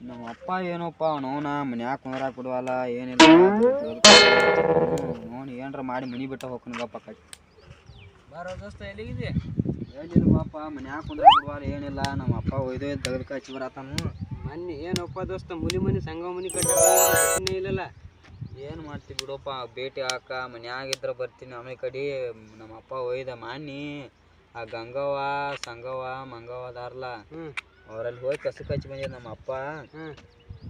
ನಮ್ಮ ಅಪ್ಪ ಏನೋಪ್ಪ ಅವನವನ ಮನ್ಯಾಗ ಕುಂದ್ರಾಗ ಬಿಡುವಲ್ಲ ಏನಿಲ್ಲ ನೋನ್ ಏನ್ರ ಮಾಡಿ ಮನಿ ಬಿಟ್ಟ ಹೋಗ್ಕನ ಗಪ್ಪ ಕಟ್ಟಿ. ಬಾರೋ ದೋಸ್ತ ಎಲ್ಲಿಗಿದೆ ಏನಿಲ್ಲ ಪಾಪ ಮನ್ಯಾಗ ಕುಂದ್ರಾಗ ಬಿಡುವಲ್ಲ ಏನಿಲ್ಲ ನಮ್ಮ ಅಪ್ಪ ಒಯ್ದು ತೆಗೆದು ಕಚ್ಚಿ ಬರತಾನು ಮೊನ್ನೆ ಏನಪ್ಪ ದೋಸ್ತ ಮುಲಿ ಮನಿ ಸಂಘ ಮನಿ ಕಟ್ಟಿ ಇಲ್ಲಲ್ಲ. ಏನು ಮಾಡ್ತಿ ಬಿಡಪ್ಪ ಭೇಟಿ ಹಾಕ ಮನ್ಯಾಗ ಇದ್ರ ಬರ್ತೀನಿ ಆಮೇಲೆ ಕಡೆ ನಮ್ಮ ಅಪ್ಪ ಒಯ್ದ ಮಾನಿ ಆ ಗಂಗವ್ವ ಸಂಗವ್ವ ಮಂಗವ್ವ ಅದಾರಲ್ಲ ಅವರಲ್ಲಿ ಹೋಗಿ ಕಸಕ್ಕೆ ಕಚ್ಚಿ ಬಂದಿದ್ದು ನಮ್ಮ ಅಪ್ಪ.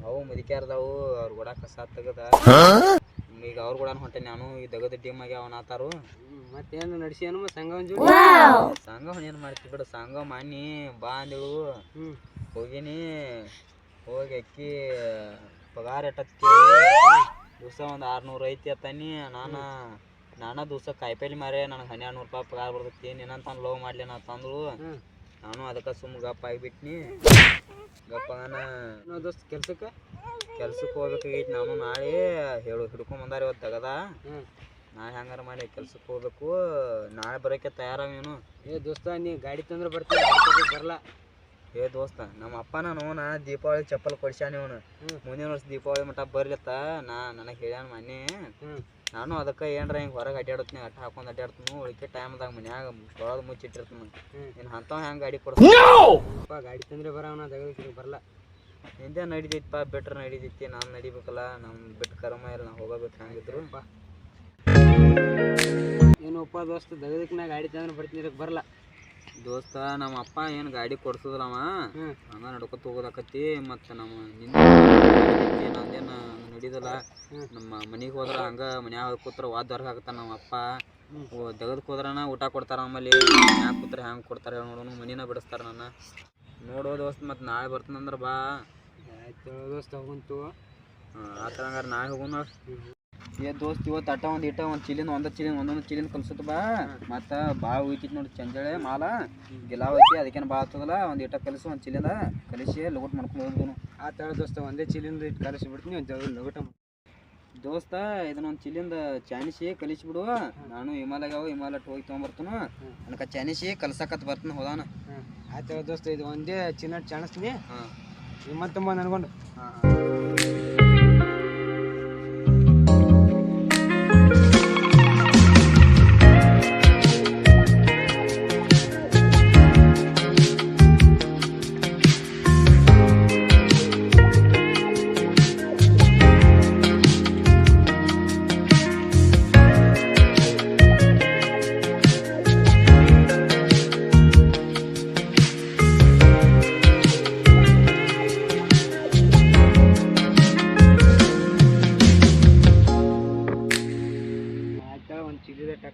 ಅವು ಮುದಿಕ್ಯಾರ್ದವು ಅವ್ರ ಕೂಡ ಕಸ ತೆಗದ. ಈಗ ಅವ್ರ ಕೂಡ ಹೊಂಟೆ ನಾನು ಈ ದಗದ ಟೀಮ್ ಆಗಿ ಅವನ ಆತಾರು. ಮತ್ತೇನು ನಡ್ಸ್ಯಾನು ಜೋಡಿ? ಸಂಘ ಏನು ಮಾಡ್ತಿ ಬಿಡು ಸಂಘ ಮಾನಿ ಬಾ ಅಂದೇಳು ಹೋಗಿನಿ ಹೋಗಿ ಅಕ್ಕಿ ಪಗಾರ ಎಟ್ಟತ್ತಿ. ದಿವಸ ಒಂದು ಆರ್ನೂರು ಐತಿ ಅತ್ತಾನಿ ನಾನು ನಾನ ದಿವಸ ಕಾಯಿಪಲ್ಲೆ ಮಾರೇ ನನಗೆ ಹನ್ನೆರಡು ನೂರು ರೂಪಾಯಿ ಪಗಾರ ಬರ್ತೈತಿ ನಿನ್ನಂತ ಲೋ ಮಾಡ್ಲಿ ನಾ ತಂದಳು. ಹ್ಮ್. ನಾನು ಅದಕ್ಕೆ ಸುಮ್ಮ ಗಪ್ಪ ಆಗಿಬಿಟ್ನಿ. ಗಪ್ಪನ ದೋಸ್ತ ಕೆಲ್ಸಕ್ಕೆ? ಕೆಲ್ಸಕ್ಕೆ ಹೋಗ್ಬೇಕಾಗೈತಿ ನಾನು ನಾಳೆ. ಹೇಳು ಹಿಡ್ಕೊಂಡ್ ಬಂದಾರ ಇವತ್ತು ತಗದ. ನಾ ನಾಳೆ ಹಂಗಾರ ಮಾಡಿ ಕೆಲ್ಸಕ್ಕೆ ಹೋಗ್ಬೇಕು. ನಾಳೆ ಬರೋಕೆ ತಯಾರಾಗ ನೀನು. ಏ ದೋಸ್ತ ನೀ ಗಾಡಿ ತಂದ್ರೆ ಬರ್ತೀನಿ ಬರಲ್ಲ ಏ ದೋಸ್ತ ನಮ್ಮ ಅಪ್ಪನ ನಾ ದೀಪಾವಳಿ ಚಪ್ಪಲ್ ಕೊಡ್ಸ್ಯಾನ ಇವನು. ಮುಂದಿನ ವರ್ಷ ದೀಪಾವಳಿ ಮಟ್ಟ ಬರ್ಲತ್ತ. ನಾ ನನಗೆ ಹೇಳ್ಯಾನ ಮೊನ್ನೆ. ಹ್ಮ್. ನಾನು ಅದಕ್ಕೆ ಏನ್ರ ಹಿಂಗೆ ಹೊರಗೆ ಅಡ್ಡಾಡತ್ನಿ ಅಟ್ಟ ಹಾಕೊಂಡು ಅಡ್ಡಾಡ್ತೀನಿ ಉಳಿಕೆ ಟೈಮ್ದಾಗ ಮನ್ಯಾಗ ತೊಳೆದು ಮುಚ್ಚಿಟ್ಟಿರ್ತೀನಿ. ಇಟ್ಟಿರ್ತೀನಿ ಇನ್ನು ಅಂಥವ್ ಹೆಂಗೆ ಗಾಡಿ ಕೊಡ್ತೀನಿ ಅಪ್ಪ ಗಾಡಿ ತಂದ್ರೆ ಬರೋಣ ತೆಗೆದು ಬರಲ್ಲ. ಹಿಂದೆ ನಡೀತೈತಿಪ್ಪ ಬಿಟ್ರೆ ನಡಿತೈತಿ ನಾನು ನಡಿಬೇಕಲ್ಲ ನಮ್ಮ ಬಿಟ್ಟು ಕರ್ಮ ಇಲ್ಲ ನಾವು ಹೋಗಬೇಕು ಹೆಂಗಿದ್ರು ಏನಪ್ಪ ದೋಸ್ತ ದಗದಕ್ಕೆ ನಾ ಗಾಡಿ ತಂದ್ರೆ ಬರ್ತೀನಿ ಇದಕ್ಕೆ ಬರಲ್ಲ. ದೋಸ್ತ ನಮ್ಮ ಅಪ್ಪ ಏನು ಗಾಡಿ ಕೊಡ್ಸೋದಿಲ್ಲವ ಹಂಗ ನಡ್ಕೊತ ಹೋಗೋದಾಕತಿ ಮತ್ತು ನಮ್ಮ ನಿಂದ ನಂದೇನು ನಡೀದಲ್ಲ ಹ್ಮ್. ನಮ್ಮ ಮನೆಗೆ ಹೋದ್ರ ಹಂಗ ಮನ್ಯಾಗ ಕೂತ್ರ ವಾದ ಹೊರಗೆ ಹಾಕ್ತಾನ ನಮ್ಮ ಅಪ್ಪ. ತೆಗೆದು ಕೂದ್ರನ ಹೋದ್ರನ ಊಟ ಕೊಡ್ತಾರ ಆಮೇಲೆ ಮನ್ಯಾಗ ಕೂತ್ರ ಹೆಂಗೆ ಕೊಡ್ತಾರೆ ನೋಡೋನು ಮನಿನ ಬಿಡಿಸ್ತಾರ ನನ್ನ. ನೋಡೋ ದೋಸ್ತ್ ಮತ್ತೆ ನಾಳೆ ಬರ್ತನಂದ್ರ ಬಾ. ಆಯ್ತು ದೋಸ್ತ ಹೋಗಂತು ಆ, ಥರ ಹಂಗಾರೆ ನಾಳೆ ಹೋಗೋಣ ಏ ದೋಸ್ತ್ ಇವತ್ತು ಅಟ್ಟ ಒಂದು ಇಟ್ಟ ಒಂದು ಚಿಲಿನ ಒಂದ ಚಿಲಿನ ಒಂದೊಂದು ಚಿಲಿನ ಕಲ್ಸುತ್ತ ಬಾ. ಮತ್ತು ಭಾಳ ಉಯ್ತಿತ್ತು ನೋಡಿ ಚಂಜಳೆ ಮಾಲ. ಗಿಲಾವ್ ಐತಿ ಅದಕ್ಕೇನು ಭಾಳ ಆಗ್ತದಲ್ಲ ಒಂದು ಇಟ್ಟ ಕಲಿಸು ಒಂದು ಚಿಲಿನ ಕಲಿಸಿ ಲೋಟ್ ಮಾಡ್ಕೊಂಡು ಹೋಗೋನು ಆ ತಳ ದೋಸ್ತ ಒಂದೇ ಚೀಲಿಂದ ಇಟ್ಟು ಕಲಿಸ್ಬಿಡ್ತೀನಿ ಒಂದು ಲಗಟ ದೋಸ್ತ ಇದನ್ನೊಂದು ಚಿಲ್ಲಿಂದ ಚಾನಿಸಿ ಕಲಿಸ್ಬಿಡುವ. ನಾನು ಹಿಮಾಲಯ ಹಿಮಾಲಯ ಹೋಗಿ ತೊಗೊಂಬರ್ತಾನು. ನನಗೆ ಚಾನಿಸಿ ಕಲ್ಸಕತ್ ಬರ್ತಾನೆ ಹೋದಾನ. ಆ ಆಯ್ತು ದೋಸ್ತ ಇದು ಒಂದೇ ಚಿನ್ನ ಚಾಣಿಸ್ತೀನಿ. ಹಾಂ. ನಿಮ್ಮಂತ ತುಂಬ ನನ್ಕೊಂಡು ಹಾಂ.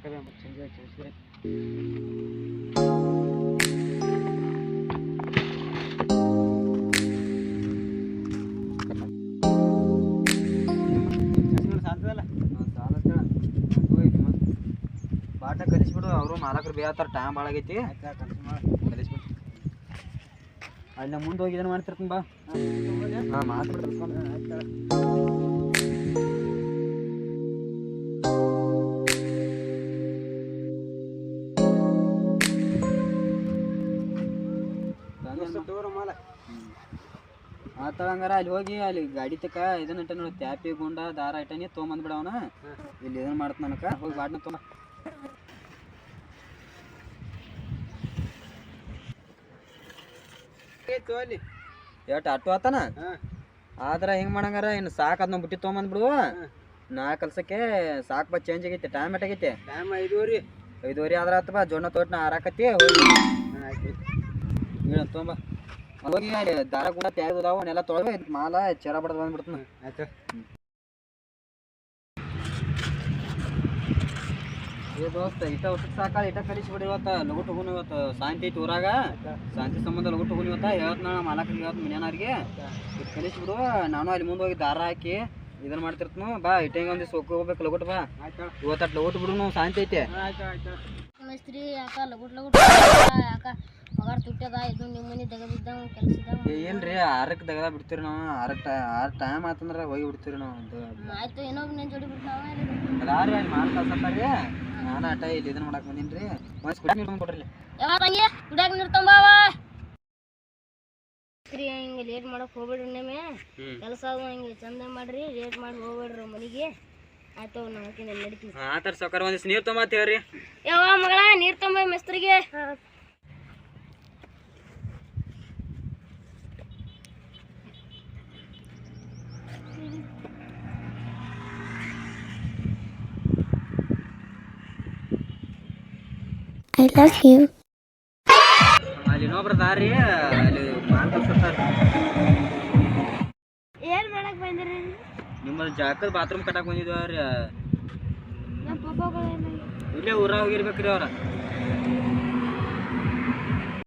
ಟಕ್ಕದ ಚಂದ ಚಲಿಸಿದೆ ಬಾಟ ಕಲಿಸ್ಬಿಡು ಅವರು ಮಾಲಕರು ಬೇಯತ್ತಾರ ಟೈಮ್ ಭಾಳ ಆಗೈತಿ. ಕಲಿಸ್ಬಿಡು. ಅಲ್ಲಿ ಮುಂದೆ ಹೋಗಿದ್ದಾನೆ ಮಾಡ್ತಿರ್ತೀನಿ ಬಾ. ಹಾಂ ಮಾಡ್ಬಿಡ್ರಿ ಮಾಲ. ಆತ ಹಂಗಾರ ಅಲ್ಲಿ ಹೋಗಿ ಅಲ್ಲಿ ಗಾಡಿ ತಕ ಇದನ್ನ ಇಟ್ಟ ನೋಡಿ ತ್ಯಾಪಿ ಗುಂಡ ದಾರ ಇಟ್ಟನಿ ತೊಗೊಂಬಂದ್ ಬಿಡವನ ಇಲ್ಲಿ ಇದನ್ನ ಮಾಡ್ತ ನನಕ. ಹೋಗಿ ಬಾಟ್ನ ತೊಗೊಂಡ ಎಟ್ ಅಲ್ಲಿ. ಎಷ್ಟು ಅಟ್ಟು ಆತನ? ಆದ್ರೆ ಹೆಂಗ್ ಮಾಡಂಗಾರ ಇನ್ನು ಸಾಕ್ ಅದನ್ನ ಬುಟ್ಟಿ ತೊಗೊಂಬಂದ್ ಬಿಡುವ ನಾ ಕಲ್ಸಕ್ಕೆ ಸಾಕ್ ಬಾ ಚೇಂಜ್ ಆಗೈತಿ ಟೈಮ್ ಎಟ್ಟಾಗೈತೆ ಟೈಮ್ ಐದುವರೆ. ಐದುವರೆ ಆದ್ರ ಬಾ ಜೋಳ ತೋಟನ ಹಾರಾಕತ್ತಿ ಹೋಗಿ. ತೊಗೊಂಬ ಹೋಗಿ ದಾರ ಕೂಡ ತ್ಯಾಗ ಅದಾವ ಅವನ್ನೆಲ್ಲ ತೊಳೆದು ಇದ್ ಮಾಲ ಚೆರ ಬಡ್ದು ಬಂದ್ಬಿಡ್ತಾನ. ಆಯ್ತು. ಏ ದೋಸ್ತ ಇಟ ಊಟಕ್ಕೆ ಸಾಕ ಇಟ ಕಲಿಸ್ಬಿಡಿ ಇವತ್ತ. ಲಗುಟ್ ಹೋಗುನು ಇವತ್ತು. ಶಾಂತಿ ಐತಿ ಊರಾಗ. ಶಾಂತಿ ಸಂಬಂಧ ಲಗುಟ್ ಹೋಗುನು ಇವತ್ತ. ಹೇಳ್ತ ನಾ ಮಾಲಕರಿಗೆ ಹೇಳ್ತ ಮನ್ಯಾನವ್ರಿಗೆ ಇದು ಕಲಿಸ್ಬಿಡು ನಾನು ಅಲ್ಲಿ ಮುಂದೆ ಹೋಗಿ ದಾರ ಹಾಕಿ ಇದನ್ನ ಮಾಡ್ತಿರ್ತನು. ಬಾ ಇಟ್ಟಂಗೆ ಒಂದು ಸೊಕ್ಕ ಹೋಗ್ಬೇಕು ಲಗುಟ್ ಬಾ. ಇವತ್ತು ಲಗುಟ್ ಬಿಡು ಶಾಂತಿ ಐತೆ. ಆಯ್ತು ಆಯ್ತು. ಲಗುಟ್ ಲಗುಟ್ ಯಾಕ? ಪಗಾರ ತುಟ್ಟದ ಇದು ನಿಮ್ಮ ಮನೆ ತೆಗೆದಿದ್ದಂಗ ಕೆಲಸದ ಇಲ್ರಿ ಆರಕ್ಕೆ ತೆಗದ ಬಿಡ್ತೀರಿ ನಾವು. ಆರ ಆರು ಟೈಮ್ ಆತಂದ್ರೆ ಹೋಗಿ ಬಿಡ್ತೀರಿ ನಾವು. ಇದು ಆಯ್ತು ಏನೋ ನಿನ್ನ ಜೋಡಿ ನಾವ ಅದಾರಿ ಅಲ್ಲಿ ಮಾಡಿ ಕಳ್ಸತ್ತಾರ್ರಿ ನಾನು ಆಟ ಇಲ್ಲಿ ಇದನ್ನ ಮಾಡಕ್ ಬಂದೀನಿ ರೀ ಒಂದು ಸ್ಕೂಟಿ ಕೊಡ್ರಿ ಯಾವಾಗ ಹಂಗೆ ಕುಡಿಯಾಕ ನೀರು ತಂಬಾವ ಸ್ತ್ರೀ ಹಿಂಗೆ ಲೇಟ್ ಮಾಡಕ್ ಹೋಗ್ಬೇಡ್ರಿ ನೇಮೆ ಕೆಲಸ ಅದು ಹಿಂಗೆ ಚಂದ ಮಾಡ್ರಿ ಲೇಟ್ ಮಾಡಿ ಹೋಗ್ಬೇಡ್ರಿ ಮನೆಗೆ. ಆಯ್ತು ನಾವು ನಡಿತೀವಿ ಆ ಥರ ಸೌಕರ್ ಒಂದಿಷ್ಟು ನೀರು ತೊಂಬತ್ ಹೇಳ್ರಿ ಯಾವ ಮಗಳ ನೀರು ತುಂಬ ಮಿಸ್ತ್ರಿಗೆ. ಅಲ್ಲಿ ಇನ್ನೊಬ್ರು ದಾರಿ ಅಲ್ಲಿ ಮಾಲ್ ಕಲ್ಸತ್ತಾರ ಏನ್ ಮಾಡಕ್ ಬಂದಿರಿ ನಿಮ್ಮಲ್ಲಿ ಜಾಕದ ಬಾತ್ರೂಮ್ ಕಟ್ಟಕ್ಕೆ ಬಂದಿದ್ವಿ ರೀ ನಮ್ಮ ಪಪ್ಪಗಳು ಇಲ್ಲೇ ಊರಾಗ ಹೋಗಿರ್ಬೇಕ್ರಿ ಅವ್ರ